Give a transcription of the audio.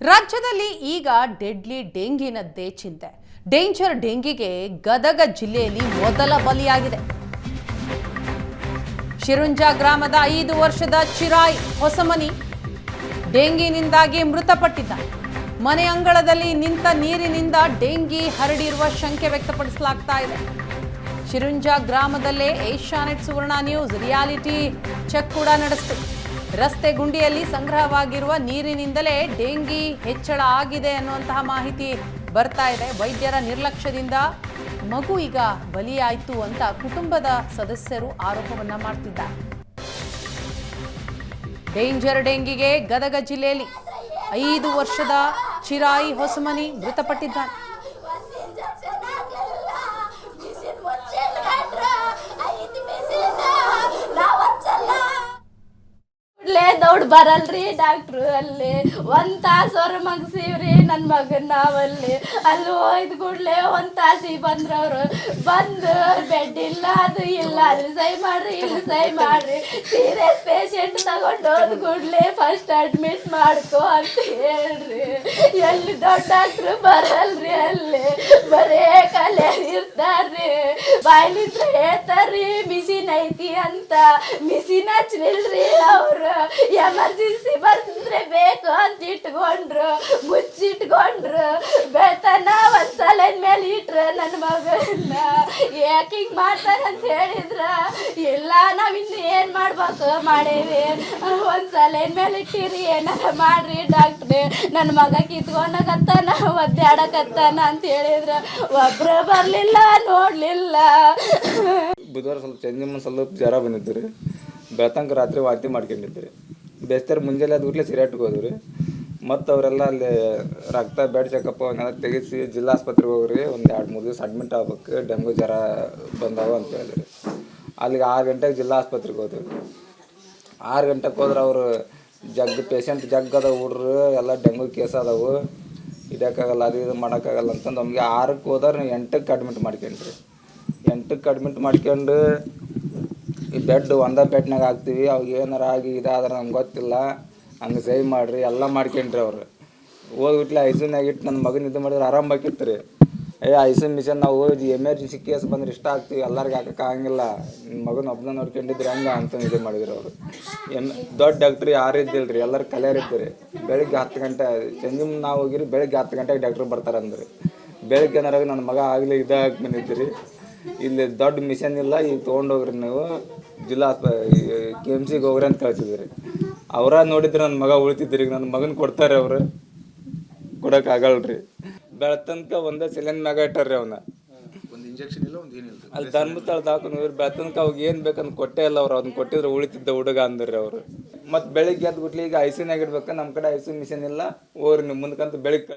ರಾಜ್ಯದಲ್ಲಿ ಈಗ ಡೆಡ್ಲಿ ಡೆಂಗಿನದ್ದೇ ಚಿಂತೆ. ಡೇಂಜರ್ ಡೆಂಗಿಗೆ ಗದಗ ಜಿಲ್ಲೆಯಲ್ಲಿ ಮೊದಲ ಬಲಿಯಾಗಿದೆ. ಶಿರುಂಜ ಗ್ರಾಮದ ಐದು ವರ್ಷದ ಚಿರಾಯ್ ಹೊಸಮನಿ ಡೆಂಗಿನಿಂದಾಗಿ ಮೃತಪಟ್ಟಿದ್ದ ಮನೆ ಅಂಗಳದಲ್ಲಿ ನಿಂತ ನೀರಿನಿಂದ ಡೆಂಗಿ ಹರಡಿರುವ ಶಂಕೆ ವ್ಯಕ್ತಪಡಿಸಲಾಗ್ತಾ ಇದೆ. Shirunja ಗ್ರಾಮದಲ್ಲೇ Asianet Suvarna news reality check ಕೂಡ ನಡೆಸಿತು. ರಸ್ತೆ ಗುಂಡಿಯಲ್ಲಿ ಸಂಗ್ರಹವಾಗಿರುವ ನೀರಿನಿಂದಲೇ ಡೆಂಗಿ ಹೆಚ್ಚಳ ಆಗಿದೆ ಅನ್ನುವಂತಹ ಮಾಹಿತಿ ಬರ್ತಾ ಇದೆ. ವೈದ್ಯರ ನಿರ್ಲಕ್ಷ್ಯದಿಂದ ಮಗು ಈಗ ಬಲಿಯಾಯಿತು ಅಂತ ಕುಟುಂಬದ ಸದಸ್ಯರು ಆರೋಪವನ್ನ ಮಾಡ್ತಿದ್ದಾರೆ. ಡೇಂಜರ್ ಡೆಂಗಿಗೆ ಗದಗ ಜಿಲ್ಲೆಯಲ್ಲಿ ಐದು ವರ್ಷದ ಚಿರಾಯಿ ಹೊಸಮನಿ ಮೃತಪಟ್ಟಿದ್ದಾನೆ. ದೌಡ್ ಬರಲ್ರಿ ಡಾಕ್ಟ್ರು ಅಲ್ಲಿ. ಒಂದ್ ತಾಸು ಅವ್ರ ಮಗಸಿವ್ರಿ ನನ್ನ ಮಗನ್ ನಾವಲ್ಲಿ. ಅಲ್ಲಿ ಹೋಯ್ದು ಕೂಡ್ಲೆ ಒಂದ್ ತಾಸಿಗೆ ಬಂದ್ರವ್ರು. ಬಂದು ಬೆಡ್ ಇಲ್ಲ, ಅದು ಇಲ್ಲ, ಅಲ್ಲಿ ಸೈ ಮಾಡ್ರಿ, ಇಲ್ಲಿ ಸೈ ಮಾಡ್ರಿ. ಸೀರಿಯಸ್ ಪೇಷಂಟ್ ತಗೊಂಡು ಹೋದ್ ಕೂಡ್ಲೆ ಫಸ್ಟ್ ಅಡ್ಮಿಟ್ ಮಾಡ್ಕೋ ಅಂತ ಹೇಳ್ರಿ. ಎಲ್ಲಿ ದೊಡ್ಡ ಡಾಕ್ಟ್ರು ಬರಲ್ರಿ ಅಲ್ಲಿ. ಬಾಯ್ಲಿಂದ ಹೇಳ್ತಾರ್ರಿ ಮಿಷಿನ್ ಐತಿ ಅಂತ. ಮಿಷಿನ್ ಹಚ್ಲಿಲ್ರಿ ಅವ್ರು. ಎಮರ್ಜೆನ್ಸಿ ಬಂದ್ರೆ ಬೇಕು ಅಂತ ಇಟ್ಕೊಂಡ್ರು, ಮುಚ್ಚಿಟ್ಕೊಂಡ್ರು. ಬೆಳ್ತಾನ ಒಂದ್ ಸಲೈನ್ ಮೇಲೆ ಇಟ್ರ ನನ್ನ ಮಗಳನ್ನ ಯಾಕೆ ಹಿಂಗ್ ಅಂತ ಹೇಳಿದ್ರ ಇಲ್ಲ ನಾವ್ ಇನ್ನು ಏನ್ ಮಾಡ್ಬೇಕು? ಮಾಡೇವಿ. ಒಂದ್ಸಲ ಸಲೈನ್ ಮೇಲೆ ಇಟ್ಟಿರಿ, ಏನಾರ ಮಾಡ್ರಿ ಡಾಕ್ಟ್ರೆ. ನನ್ನ ಮಗ ಕಿತ್ಕೊಂಡಾಗತ್ತಾನ ಒದ್ದಾಡಕತ್ತಾನ ಅಂತ ಹೇಳಿದ್ರ ಒಬ್ರು ಬರ್ಲಿಲ್ಲ, ನೋಡ್ಲಿಲ್ಲ. ಬುಧವಾರ ಸ್ವಲ್ಪ ಚಂದಿಮ್ಮ ಸ್ವಲ್ಪ ಜ್ವರ ಬಂದಿದ್ದು ರೀ. ರಾತ್ರಿ ವಾಂತಿ ಮಾಡ್ಕೊಂಡಿದ್ದು ರೀ ಬೇಸ್ತಾರೆ ಮುಂಜಾನೆ ಅದು ಊಟ್ಲೆ ಸಿರಿಯಾಟ್ಗೆ ಹೋದ್ವು ರೀ. ಮತ್ತು ಅವರೆಲ್ಲ ಅಲ್ಲಿ ರಕ್ತ ಬೆಡ್ ಚೆಕಪ್ ಅವನ್ನೆಲ್ಲ ತೆಗಿಸಿ ಜಿಲ್ಲಾ ಆಸ್ಪತ್ರೆಗೆ ಹೋಗ್ರಿ. ಒಂದು ಎರಡು ಮೂರು ದಿವಸ ಅಡ್ಮಿಟ್ ಆಗ್ಬೇಕು. ಡೆಂಗು ಜ್ವರ ಬಂದಾವ ಅಂತ ಹೇಳಿದ್ರಿ. ಅಲ್ಲಿಗೆ ಆರು ಗಂಟೆಗೆ ಜಿಲ್ಲಾ ಆಸ್ಪತ್ರೆಗೆ ಹೋದ್ವಿ ಆರು ಗಂಟೆಗೆ ಹೋದ್ರೆ ಅವರು ಜಗ್ ಪೇಷಂಟ್ ಜಗ್ ಅದಾವ, ಹುಡ್ರು ಎಲ್ಲ ಡೆಂಗು ಕೇಸ್ ಅದಾವು. ಹಿಡಿಯೋಕ್ಕಾಗಲ್ಲ ಅದು ಇದು ಮಾಡೋಕ್ಕಾಗಲ್ಲ ಅಂತಂದು ನಮಗೆ ಆರಕ್ಕೆ ಹೋದ್ರೆ ಎಂಟಕ್ಕೆ ಅಡ್ಮಿಟ್ ಮಾಡ್ಕೊಂಡ್ರಿ. ಎಂಟಕ್ಕೆ ಅಡ್ಮಿಟ್ ಮಾಡ್ಕೊಂಡು ಈ ಬೆಡ್ ಒಂದೇ ಬೆಡ್ನಾಗ ಹಾಕ್ತೀವಿ. ಅವಾಗ ಏನಾರ ಆಗಿ ಇದಾದ್ರೆ ನಮ್ಗೆ ಗೊತ್ತಿಲ್ಲ. ಹಂಗೆ ಸೈ ಮಾಡಿರಿ, ಎಲ್ಲ ಮಾಡ್ಕೊಂಡ್ರಿ ಅವ್ರು. ಹೋಗ್ಬಿಟ್ಲೆ ಐಸಿನ್ಯಾಗ ಇಟ್ಟು ನನ್ನ ಮಗನ ಇದು ಮಾಡಿದ್ರೆ ಆರಾಮಾಗಿತ್ತು ರೀ ಏ, ಐಸನ್ ಮಿಷನ್ ನಾವು ಎಮರ್ಜೆನ್ಸಿ ಕೇಸ್ ಬಂದ್ರೆ ಇಷ್ಟ ಆಗ್ತೀವಿ, ಎಲ್ಲರಿಗೆ ಹಾಕಕ್ಕೆ ಆಗಂಗಿಲ್ಲ. ನಿಮ್ಮ ಮಗನ ಒಬ್ಬನ ನೋಡ್ಕೊಂಡಿದ್ರೆ ಹಂಗೆ ಅಂತ ಇದು ಮಾಡಿದ್ರು ಅವರು. ಎಂ, ದೊಡ್ಡ ಡಾಕ್ಟ್ರ್ ಯಾರು ಇದ್ದಿಲ್ಲ ರೀ ಎಲ್ಲರೂ ಕಲಿಯರ್ ಇದ್ದೀರಿ. ಬೆಳಿಗ್ಗೆ ಹತ್ತು ಗಂಟೆ ಸಂಜೆ ನಾವು ಹೋಗಿರಿ, ಬೆಳಿಗ್ಗೆ ಹತ್ತು ಗಂಟೆಗೆ ಡಾಕ್ಟ್ರ್ ಬರ್ತಾರೆ ಅಂದ್ರಿ. ಬೆಳಿಗ್ಗೆ ಏನಾರ ನನ್ನ ಮಗ ಆಗಲಿ ಇದಾಗಿ ಬಂದಿದ್ದೀರಿ ಇಲ್ಲಿ ದೊಡ್ಡ ಮಿಷನ್ ಇಲ್ಲ, ಈಗ ತೊಗೊಂಡೋಗ್ರಿ ನೀವು. ಜಿಲ್ಲಾ ಕೆ ಎಂ ಸಿಗೆ ಹೋಗ್ರಿ ಅಂತ ಕಳ್ಸಿದ್ರಿ. ಅವರ ನೋಡಿದ್ರೆ ನನ್ನ ಮಗ ಉಳಿತಿದ್ರಿ ಈಗ ನನ್ನ ಮಗನ ಕೊಡ್ತಾರೆ ಅವರು. ಕೊಡಕ್ ಆಗಲ್ರಿ. ಬೆಳತನಕ ಒಂದೇ ಸಿಲಿಂಡ್ ಮ್ಯಾಗ ಇಟ್ಟಾರ್ರಿ ಅವನ. ಒಂದು ಇಂಜೆಕ್ಷನ್ ಇಲ್ಲ ಒಂದು ಏನಿಲ್ಲ ಅಲ್ಲಿ ಧರ್ಮಸ್ಥಳ ದಾಕೊಂಡು ಬೆಳತನಕ ಅವಾಗ ಏನು ಬೇಕಂತ ಕೊಟ್ಟೇ ಇಲ್ಲ ಅವ್ರು ಅದನ್ನ ಕೊಟ್ಟಿದ್ರೆ ಉಳಿತಿದ್ದ ಹುಡುಗ ಅಂದ್ರಿ ಅವರು. ಮತ್ತು ಬೆಳಿಗ್ಗೆ ಎದ್ದು ಬಿಟ್ಲಿ ಈಗ ಐಸಿನಾಗ ಇಡ್ಬೇಕು ನಮ್ಮ ಕಡೆ ಐಸಿ ಮಿಷನ್ ಇಲ್ಲ. ಓರ್ ನೀವು ಮುಂದಕ್ಕಂತ ಬೆಳಿಗ್ಗೆ